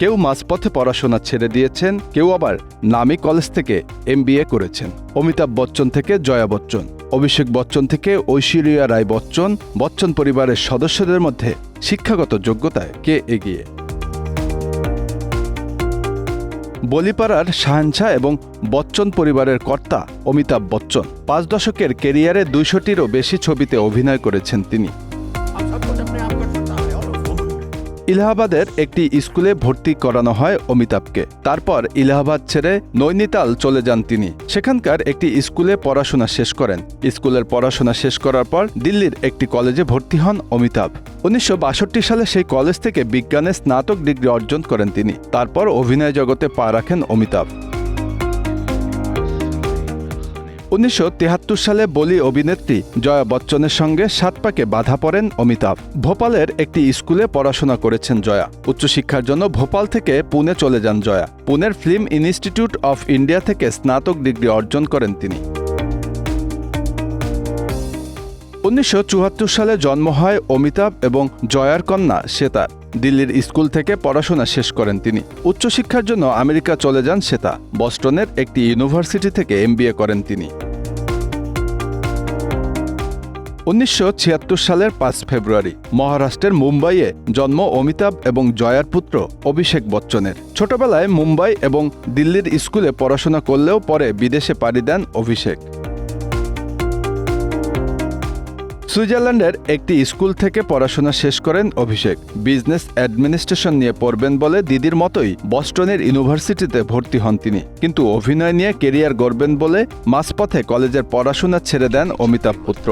কেউ মাঝপথে পড়াশোনা ছেড়ে দিয়েছেন, কেউ আবার নামি কলেজ থেকে এমবিএ করেছেন। অমিতাভ বচ্চন থেকে জয়া বচ্চন, অভিষেক বচ্চন থেকে ঐশ্বরিয়া রায় বচ্চন বচ্চন পরিবারের সদস্যদের মধ্যে শিক্ষাগত যোগ্যতায় কে এগিয়ে? বলিপাড়ার শাহানশাহ এবং বচ্চন পরিবারের কর্তা অমিতাভ বচ্চন পাঁচ দশকের কেরিয়ারে দুইশোটিরও বেশি ছবিতে অভিনয় করেছেন তিনি। ইলাহাবাদের একটি স্কুলে ভর্তি করানো হয় অমিতাভকে। তারপর ইলাহাবাদ ছেড়ে নৈনিতাল চলে যান তিনি। সেখানকার একটি স্কুলে পড়াশোনা শেষ করেন। স্কুলের পড়াশোনা শেষ করার পর দিল্লির একটি কলেজে ভর্তি হন অমিতাভ। উনিশশো বাষট্টি সালে সেই কলেজ থেকে বিজ্ঞানে স্নাতক ডিগ্রি অর্জন করেন তিনি। তারপর অভিনয় জগতে পা রাখেন অমিতাভ। উনিশশো সালে বলি অভিনেত্রী জয়া বচ্চনের সঙ্গে সাত পাকে বাধা পড়েন অমিতাভ। ভোপালের একটি স্কুলে পড়াশোনা করেছেন জয়া। উচ্চশিক্ষার জন্য ভোপাল থেকে পুনে চলে যান জয়া। পুনের ফিল্ম ইনস্টিটিউট অফ ইন্ডিয়া থেকে স্নাতক ডিগ্রি অর্জন করেন তিনি। উনিশশো চুয়াত্তর সালে জন্ম হয় অমিতাভ এবং জয়ার কন্যা শ্বেতার দিল্লির স্কুল থেকে পড়াশোনা শেষ করেন তিনি। উচ্চশিক্ষার জন্য আমেরিকা চলে যান শ্বেতা। বস্টনের একটি ইউনিভার্সিটি থেকে এমবিএ করেন তিনি। উনিশশো ছিয়াত্তর সালের পাঁচ ফেব্রুয়ারি, মহারাষ্ট্রের মুম্বাইয়ে জন্ম অমিতাভ এবং জয়ার পুত্র অভিষেক বচ্চনের। ছোটবেলায় মুম্বাই এবং দিল্লির স্কুলে পড়াশোনা করলেও পরে বিদেশে পাড়ি দেন অভিষেক। সুইজারল্যান্ডের একটি স্কুল থেকে পড়াশোনা শেষ করেন অভিষেক। বিজনেস অ্যাডমিনিস্ট্রেশন নিয়ে পড়বেন বলে দিদির মতোই বস্টনের ইউনিভার্সিটিতে ভর্তি হন তিনি। কিন্তু অভিনয় নিয়ে কেরিয়ার গড়বেন বলে মাঝপথে কলেজের পড়াশোনা ছেড়ে দেন অমিতাভ পুত্র।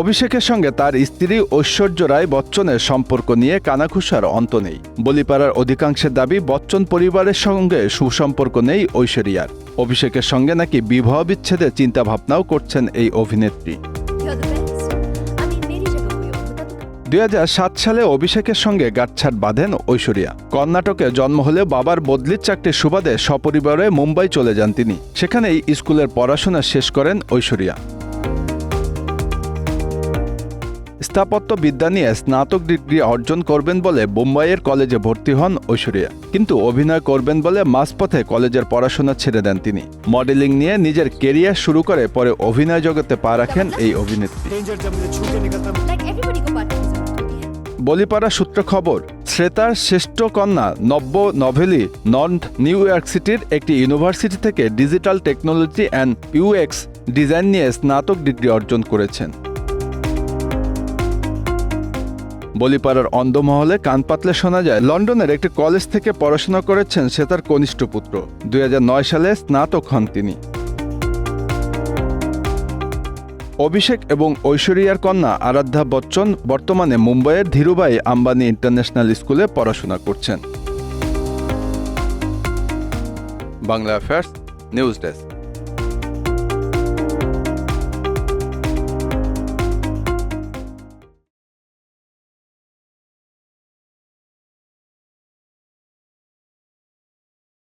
অভিষেকের সঙ্গে তার স্ত্রী ঐশ্বর্য রায় বচ্চনের সম্পর্ক নিয়ে কানাঘুষার অন্ত নেই। বলিপাড়ার অধিকাংশের দাবি বচ্চন পরিবারের সঙ্গে সুসম্পর্ক নেই ঐশ্বরিয়ার। অভিষেকের সঙ্গে নাকি বিবাহ বিচ্ছেদের চিন্তাভাবনাও করছেন এই অভিনেত্রী। দু হাজার সাত সালে অভিষেকের সঙ্গে গাছছাট বাঁধেন ঐশ্বরিয়া। কর্ণাটকে জন্ম হলে বাবার বদলির চাকরির সুবাদে সপরিবারে মুম্বাই চলে যান তিনি। সেখানেই স্কুলের পড়াশোনা শেষ করেন ঐশ্বরিয়া। স্থাপত্যবিদ্যা নিয়ে স্নাতক ডিগ্রি অর্জন করবেন বলে মুম্বাইয়ের কলেজে ভর্তি হন ঐশ্বরিয়া। কিন্তু অভিনয় করবেন বলে মাঝপথে কলেজের পড়াশোনা ছেড়ে দেন তিনি। মডেলিং নিয়ে নিজের কেরিয়ার শুরু করে পরে অভিনয় জগতে পা রাখেন এই অভিনেত্রী। বলিপাড়া সূত্র খবর শ্রেতার শ্রেষ্ঠ কন্যা নব্য নভেলি নন্ট নিউ ইয়র্ক সিটির একটি ইউনিভার্সিটি থেকে digital technology and UX design নিয়ে স্নাতক ডিগ্রি অর্জন করেছেন। বলিপাড়ার অন্ধমহলে কান পাতলে শোনা যায়, লন্ডনের একটি কলেজ থেকে পড়াশোনা করেছেন সে তার কনিষ্ঠ পুত্র। দুই হাজার নয় সালে স্নাতক হন তিনি। অভিষেক এবং ঐশ্বরিয়ার কন্যা আরাধ্যা বচ্চন বর্তমানে মুম্বাইয়ের ধীরুভাই আম্বানি ইন্টারন্যাশনাল স্কুলে পড়াশোনা করছেন। Bangla affairs news desk